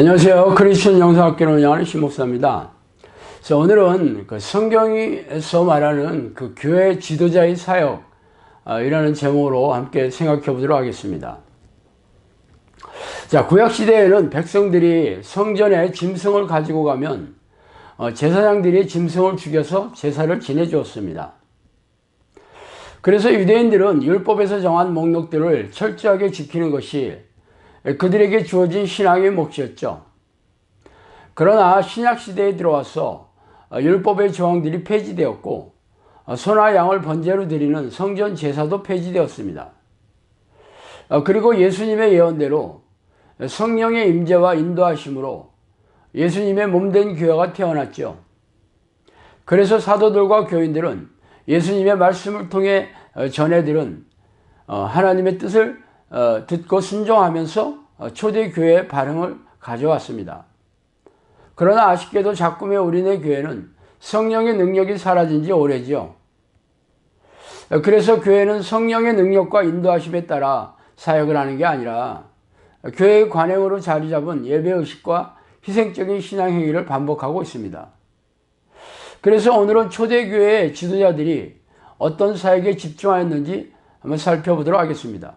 안녕하세요. 크리스천 영상학교를 운영하는 신목사입니다. 자, 오늘은 그 성경에서 말하는 그 교회 지도자의 사역, 아, 이라는 제목으로 함께 생각해 보도록 하겠습니다. 자, 구약시대에는 백성들이 성전에 짐승을 가지고 가면 어, 제사장들이 짐승을 죽여서 제사를 지내주었습니다. 그래서 유대인들은 율법에서 정한 목록들을 철저하게 지키는 것이 그들에게 주어진 신앙의 몫이었죠. 그러나 신약시대에 들어와서 율법의 조항들이 폐지되었고 소나 양을 번제로 드리는 성전 제사도 폐지되었습니다. 그리고 예수님의 예언대로 성령의 임재와 인도하심으로 예수님의 몸된 교회가 태어났죠. 그래서 사도들과 교인들은 예수님의 말씀을 통해 전해들은 하나님의 뜻을 어, 듣고 순종하면서 어, 초대교회의 발흥을 가져왔습니다. 그러나 아쉽게도 작금의 우리네 교회는 성령의 능력이 사라진 지 오래지요. 어, 그래서 교회는 성령의 능력과 인도하심에 따라 사역을 하는 게 아니라 교회의 관행으로 자리 잡은 예배의식과 희생적인 신앙행위를 반복하고 있습니다. 그래서 오늘은 초대교회의 지도자들이 어떤 사역에 집중하였는지 한번 살펴보도록 하겠습니다.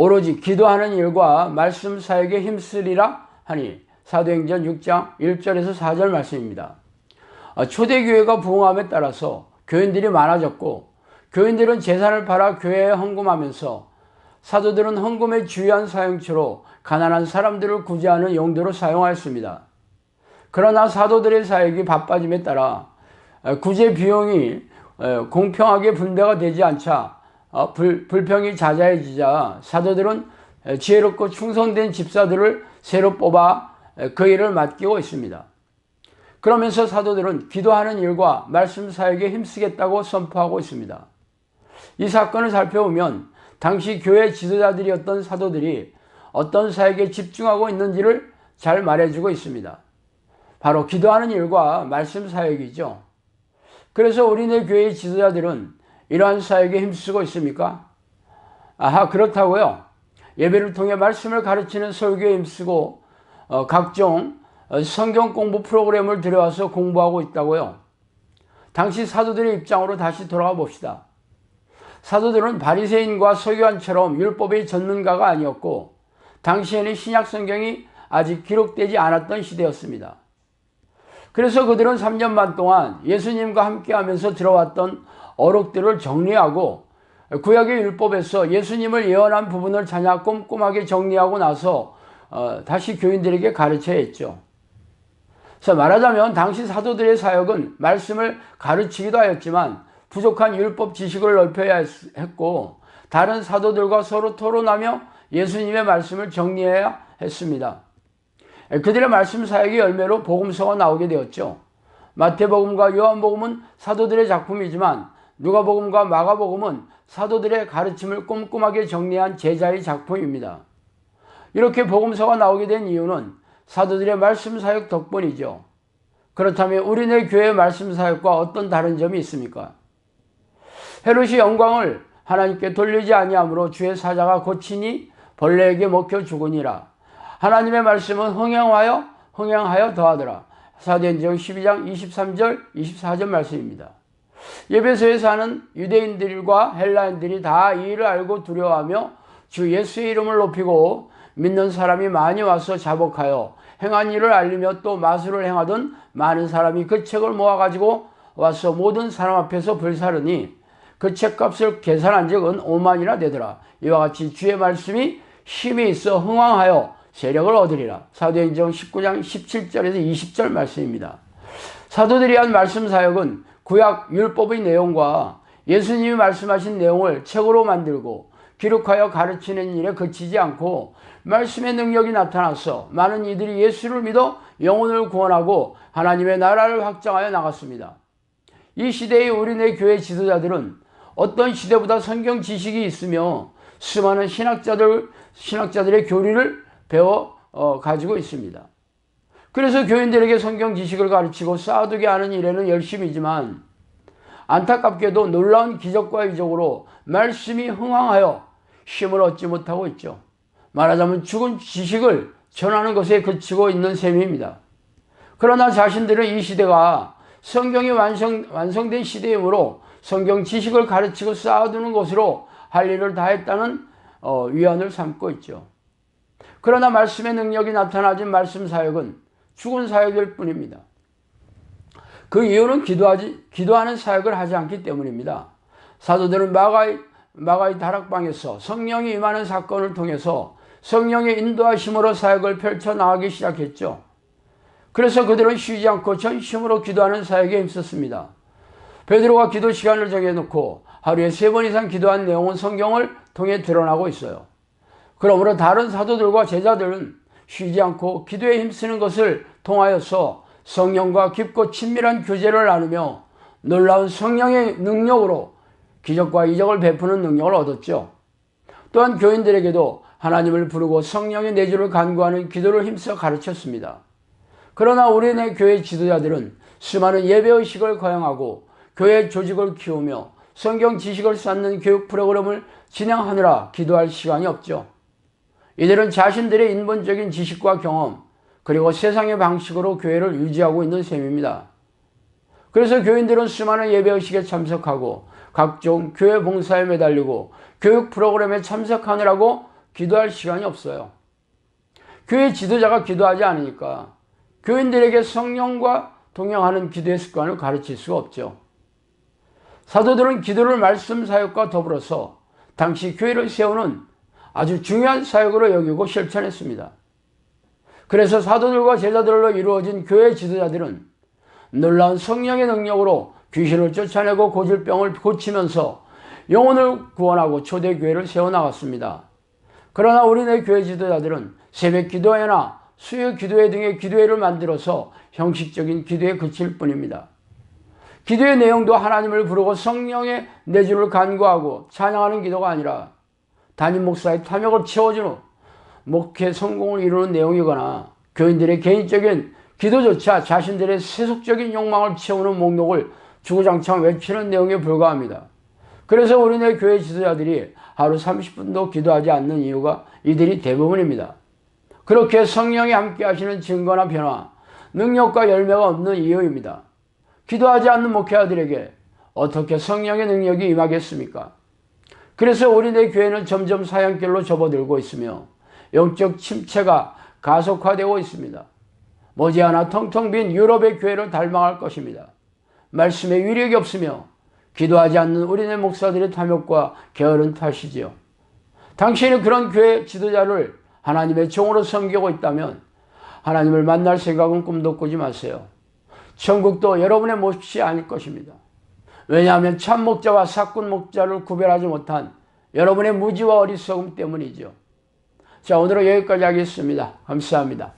오로지 기도하는 일과 말씀 사역에 힘쓰리라 하니 사도행전 6장 1절에서 4절 말씀입니다. 아, 초대교회가 부흥함에 따라서 교인들이 많아졌고 교인들은 재산을 팔아 교회에 헌금하면서 사도들은 헌금의 주요한 사용처로 가난한 사람들을 구제하는 용도로 사용하였습니다. 그러나 사도들의 사역이 바빠짐에 따라 아, 구제 비용이 공평하게 분배가 되지 않자 어, 불, 불평이 잦아지자 사도들은 지혜롭고 충성된 집사들을 새로 뽑아 그 일을 맡기고 있습니다. 그러면서 사도들은 기도하는 일과 말씀 사역에 힘쓰겠다고 선포하고 있습니다. 이 사건을 살펴보면 당시 교회 지도자들이었던 사도들이 어떤 사역에 집중하고 있는지를 잘 말해주고 있습니다. 바로 기도하는 일과 말씀 사역이죠. 그래서 우리네 교회의 지도자들은 이러한 사역에 힘쓰고 있습니까? 아하, 그렇다고요. 예배를 통해 말씀을 가르치는 설교에 힘쓰고 어, 각종 어, 성경 공부 프로그램을 들여와서 공부하고 있다고요. 당시 사도들의 입장으로 다시 돌아가 봅시다. 사도들은 바리새인과 서기관처럼 율법의 전문가가 아니었고 당시에는 신약 성경이 아직 기록되지 않았던 시대였습니다. 그래서 그들은 3년 반 동안 예수님과 함께 하면서 들어왔던 어록들을 정리하고 구약의 율법에서 예수님을 예언한 부분을 자냐 꼼꼼하게 정리하고 나서 어, 다시 교인들에게 가르쳐야 했죠. 그래서 말하자면 당시 사도들의 사역은 말씀을 가르치기도 하였지만 부족한 율법 지식을 넓혀야 했고 다른 사도들과 서로 토론하며 예수님의 말씀을 정리해야 했습니다. 그들의 말씀 사역의 열매로 복음서가 나오게 되었죠. 마태복음과 요한복음은 사도들의 작품이지만 누가복음과 마가복음은 사도들의 가르침을 꼼꼼하게 정리한 제자의 작품입니다. 이렇게 복음서가 나오게 된 이유는 사도들의 말씀 사역 덕분이죠. 그렇다면 우리네 교회 말씀 사역과 어떤 다른 점이 있습니까? 헤롯이 영광을 하나님께 돌리지 아니하므로 주의 사자가 고치니 벌레에게 먹혀 죽으니라. 하나님의 말씀은 흥행하여 흥행하여 더하더라. 사도행전 12장 23절 24절 말씀입니다. 예배소에 사는 유대인들과 헬라인들이 다 이 일을 알고 두려워하며 주 예수의 이름을 높이고 믿는 사람이 많이 와서 자복하여 행한 일을 알리며 또 마술을 행하던 많은 사람이 그 책을 모아가지고 와서 모든 사람 앞에서 불사르니 그 책값을 계산한 적은 5만이나 되더라. 이와 같이 주의 말씀이 힘이 있어 흥왕하여 세력을 얻으리라. 사도행전 19장 17절에서 20절 말씀입니다. 사도들이 한 말씀 사역은 구약 율법의 내용과 예수님이 말씀하신 내용을 책으로 만들고 기록하여 가르치는 일에 그치지 않고 말씀의 능력이 나타나서 많은 이들이 예수를 믿어 영혼을 구원하고 하나님의 나라를 확장하여 나갔습니다. 이 시대의 우리네 교회 지도자들은 어떤 시대보다 성경 지식이 있으며 수많은 신학자들 신학자들의 교리를 배워 어, 가지고 있습니다. 그래서 교인들에게 성경 지식을 가르치고 쌓아두게 하는 일에는 열심이지만 안타깝게도 놀라운 기적과 이적으로 말씀이 흥황하여 힘을 얻지 못하고 있죠. 말하자면 죽은 지식을 전하는 것에 그치고 있는 셈입니다. 그러나 자신들은 이 시대가 성경이 완성, 완성된 시대이므로 성경 지식을 가르치고 쌓아두는 것으로 할 일을 다했다는 어, 위안을 삼고 있죠. 그러나 말씀의 능력이 나타나진 말씀 사역은 죽은 사역일 뿐입니다. 그 이유는 기도하지, 기도하는 사역을 하지 않기 때문입니다. 사도들은 마가이, 마가이 다락방에서 성령이 임하는 사건을 통해서 성령의 인도하심으로 사역을 펼쳐 나가기 시작했죠. 그래서 그들은 쉬지 않고 전심으로 기도하는 사역에 힘썼습니다. 베드로가 기도 시간을 정해놓고 하루에 세 번 이상 기도한 내용은 성경을 통해 드러나고 있어요. 그러므로 다른 사도들과 제자들은 쉬지 않고 기도에 힘쓰는 것을 통하여서 성령과 깊고 친밀한 교제를 나누며 놀라운 성령의 능력으로 기적과 이적을 베푸는 능력을 얻었죠. 또한 교인들에게도 하나님을 부르고 성령의 내주를 간구하는 기도를 힘써 가르쳤습니다. 그러나 우리네 교회 지도자들은 수많은 예배의식을 거행하고 교회 조직을 키우며 성경 지식을 쌓는 교육 프로그램을 진행하느라 기도할 시간이 없죠. 이들은 자신들의 인본적인 지식과 경험, 그리고 세상의 방식으로 교회를 유지하고 있는 셈입니다. 그래서 교인들은 수많은 예배의식에 참석하고 각종 교회 봉사에 매달리고 교육 프로그램에 참석하느라고 기도할 시간이 없어요. 교회 지도자가 기도하지 않으니까 교인들에게 성령과 동행하는 기도의 습관을 가르칠 수가 없죠. 사도들은 기도를 말씀 사역과 더불어서 당시 교회를 세우는 아주 중요한 사역으로 여기고 실천했습니다. 그래서 사도들과 제자들로 이루어진 교회 지도자들은 놀라운 성령의 능력으로 귀신을 쫓아내고 고질병을 고치면서 영혼을 구원하고 초대교회를 세워나갔습니다. 그러나 우리네 교회 지도자들은 새벽 기도회나 수요 기도회 등의 기도회를 만들어서 형식적인 기도에 그칠 뿐입니다. 기도의 내용도 하나님을 부르고 성령의 내주를 간구하고 찬양하는 기도가 아니라 담임 목사의 탐욕을 채워주는 목회 성공을 이루는 내용이거나 교인들의 개인적인 기도조차 자신들의 세속적인 욕망을 채우는 목록을 주구장창 외치는 내용에 불과합니다. 그래서 우리네 교회 지도자들이 하루 30분도 기도하지 않는 이유가 이들이 대부분입니다. 그렇게 성령이 함께 하시는 증거나 변화, 능력과 열매가 없는 이유입니다. 기도하지 않는 목회자들에게 어떻게 성령의 능력이 임하겠습니까? 그래서 우리네 교회는 점점 사양길로 접어들고 있으며 영적 침체가 가속화되고 있습니다. 머지않아 텅텅 빈 유럽의 교회를 닮아갈 것입니다. 말씀에 위력이 없으며 기도하지 않는 우리네 목사들의 탐욕과 게으른 탓이지요. 당신이 그런 교회 지도자를 하나님의 종으로 섬기고 있다면 하나님을 만날 생각은 꿈도 꾸지 마세요. 천국도 여러분의 몫이 아닐 것입니다. 왜냐하면 참 목자와 사꾼 목자를 구별하지 못한 여러분의 무지와 어리석음 때문이죠. 자, 오늘은 여기까지 하겠습니다. 감사합니다.